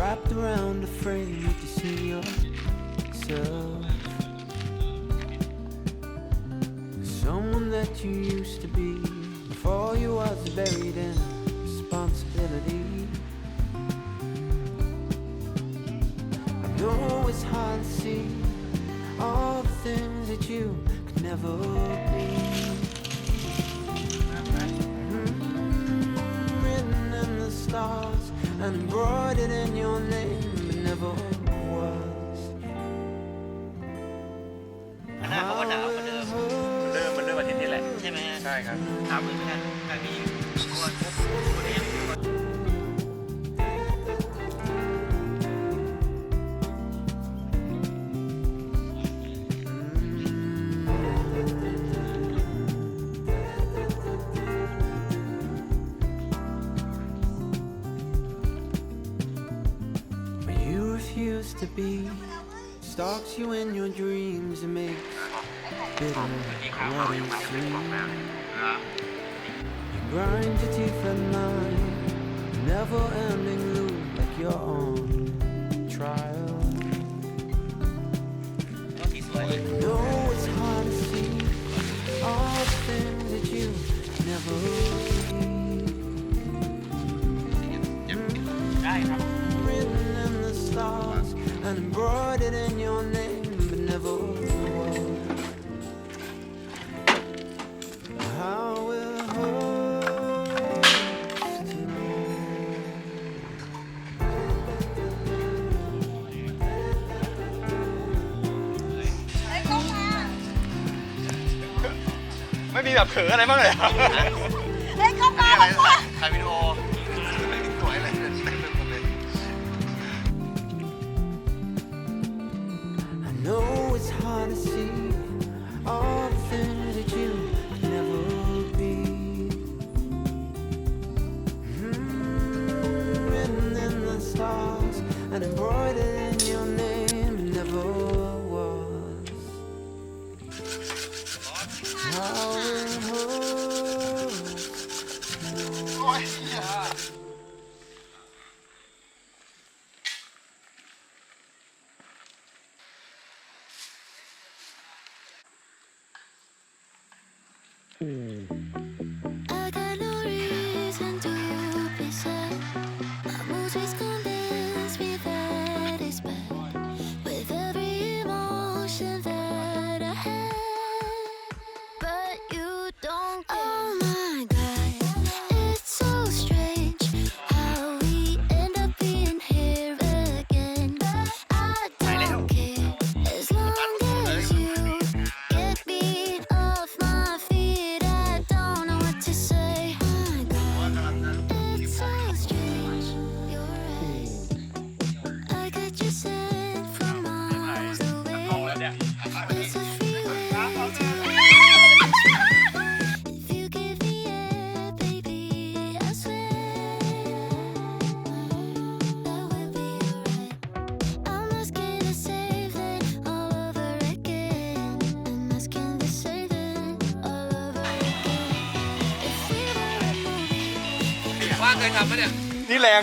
looked around afraid to see yourself. Someone that you used to be before you was buried in responsibility. I know it's hard to see all the things that you could never be. Mm, the stars and embroidered in your name, but never was. อันนั้นเขาก็หนาวเหมือนเดิมเริ่มมันเริ่มอาทิตย์นี้แหละ ใช่ไหมฮะใช่ครับถามมือไหมฮะการมีตัวตัวนี้ But to be. Stalks you in your dreams and makes bitter it seems. You grind your teeth at night, never ending loop like you're on ไม่มีแบบเผลออะไรบ้างเลยเหรอ เฮ้ยเข้ามา อะไร เข้ามา ถ่ายวิดีโอไม่มีสวยเลยเต็มไปหมดเลย I know it's hard to see all the things that you could never be. Mm, Written in the stars and embroidered I บ้างเคยทำไหมเนี่ย นี่แรง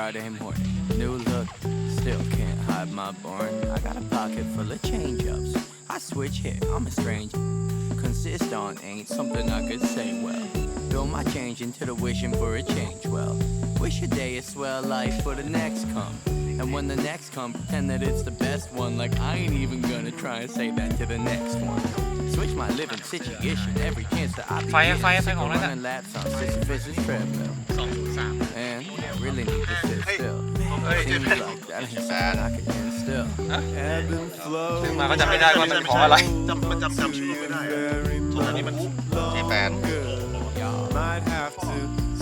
Friday morning. New look, still can't hide my born. I got a pocket full of change ups. I switch hit, I'm a stranger. Consist on ain't something I could say well. Build my change into the wishing for a change well. Wish a day a swell life for the next come. And when the next come, pretend that it's the best one. Like I ain't even gonna try and say that to the next one. Switch my living situation every chance that I be ไฟอะไฟอะไฟ getting. ของ Sick นั่ of นน่ะ running laps on Sisyphus's treadmill. สองศูนย์สาม And I really need to sit still. Seems like that ain't something I can instill. Ebb and flow. ซึ่งมาก็จำไม่ได้ว่ามันของอะไร จำมันจำจำชื่อไม่ได้อะส่วนอันนี้มันที่แปด Might have to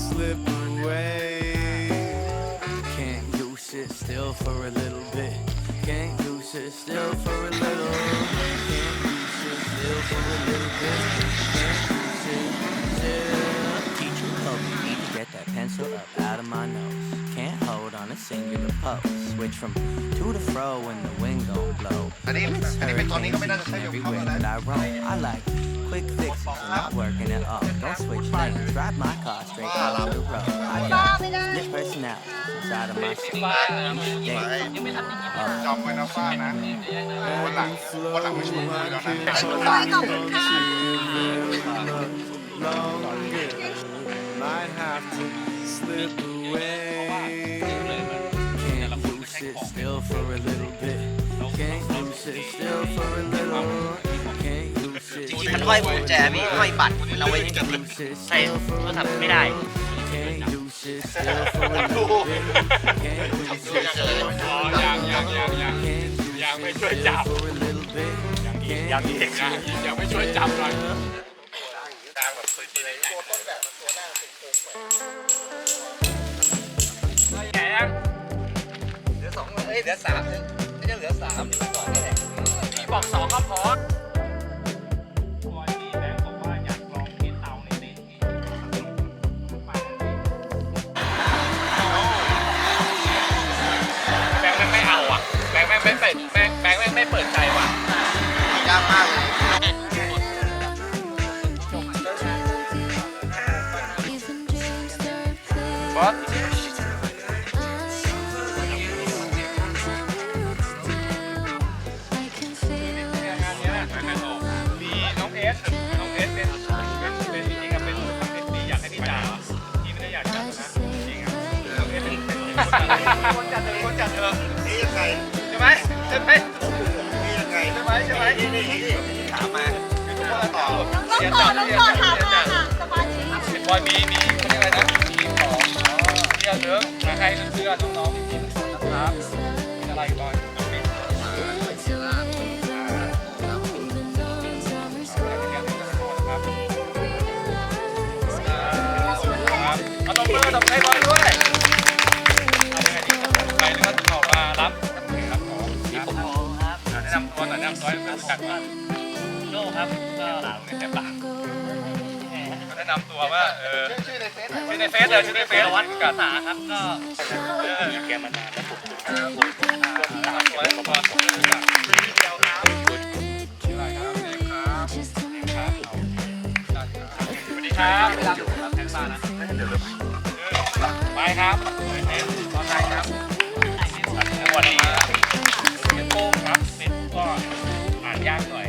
slip away. still for a little bit. Can't do shit still for a little bit. Can't do shit still for a little bit. Can't do shit still. Teacher told me get that pencil up out of my nose. Can't hold on a singular pose. Switch from to the fro when the wind gon' blow. And it's hurricanes and everywhere that I roam. I like Quick fixes are not working at all. Don't switch lanes. Drive my car straight off the road. I got this personalities inside of my city. Each day. Longer might have to slip away. Can't you sit still for a little bit? Can't you sit still for a little bit? ริงๆมันห้อยกุญแจพี่ห้อยบัตรเราไว้ที่พิมใส่โทรศัพท์ไม่ได้ดูทำเสียงเลยยังยังยังยังยังไม่ช่วยจับยังอีกยังยังไม่ช่วยจับเลยตาตัวยแข็งใหญ่ยังเหลือสองเอ้ยเหลือสามเนี่ยเหลือสามเหลือสองนี่ละพี่บอกสองก็พอ น้องต่อน้องต่อถามมาค่ะสมาชิกเป็นบอยมีมีเขาเรียกอะไรนะมีของเสื้อเนื้อมาให้เสื้อน้องๆพี่ๆทุกคนนะครับมีอะไรบอยน้องมี even though summer's gone. เอาตบมือตบให้บอลด้วยเอายังไงดีใครหรือว่าจะออกมารับรับของครับผมพอครับแนะนำตัวหน่อยแนะนำตัวให้รู้จักก่อน ครับก็ปากไม่ใช่ปากแหมแนะนำตัวว่าเออชื่อในเฟซชื่อในเฟซเลยชื่อในเฟซวัดกัภานษาครับก็เออแกมานานแล้วผมตามตัวให้ผมว่าชื่ออะไรครับครับ Just to ครับสวัสดีครับเวลาอยู่ครับแทนบ้านนะไปครับตอนไหนครับสวัสดีครับเป็นโป้งครับเป็นก็อ่านยากหน่อย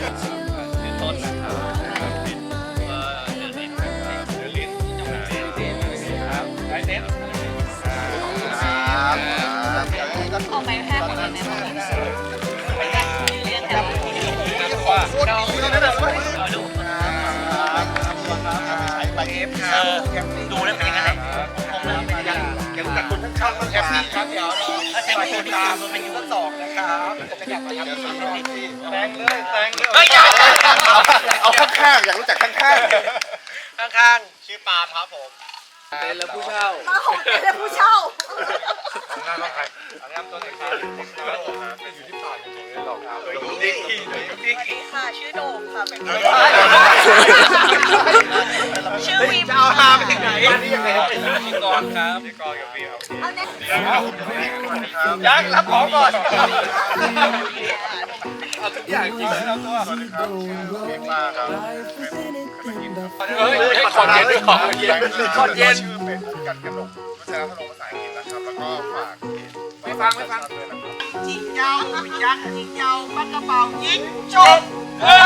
ดูแล้วเป็นยังไงผมแล้วเป็นยังไงแกรู้จักคนข้างๆบ้างแอปปี้ครับเดี๋ยวเราถ้าใช้ไม่ดีมันเป็นยูสองนะครับจะกลับมาครับแตงเลยแตงเลยเอาข้างๆอยากรู้จักข้างๆข้างๆชื่อปาล์มครับผมเป็นแล้วผู้เช่ามาของเป็นผู้เช่าของานต้องใครอันนี้ต้นเลยครับ ครับอยู่ที่ที่อยู่ที่ค่ะชื่อโดมค่ะเป็นเชื่อวีมจะเอาฮาไปถึงไหนพี่กรณ์ครับพี่กรณ์กับพี่ยังรับของก่อนเอาทุกอย่างจริงเลยเราตัวเฮ้ยขอเย็นด้วยขอเย็นขอเย็นชื่อเป็นกันกระดกเพราะฉะนั้นถ้าลงภาษาอังกฤษนะครับแล้วก็ฝากเพจไม่ ฟังไม่ฟัง ด้วยนะครับ จิงเจ้ายักษ์จิงเจ้าปากกระเป๋ายิงจบ เอา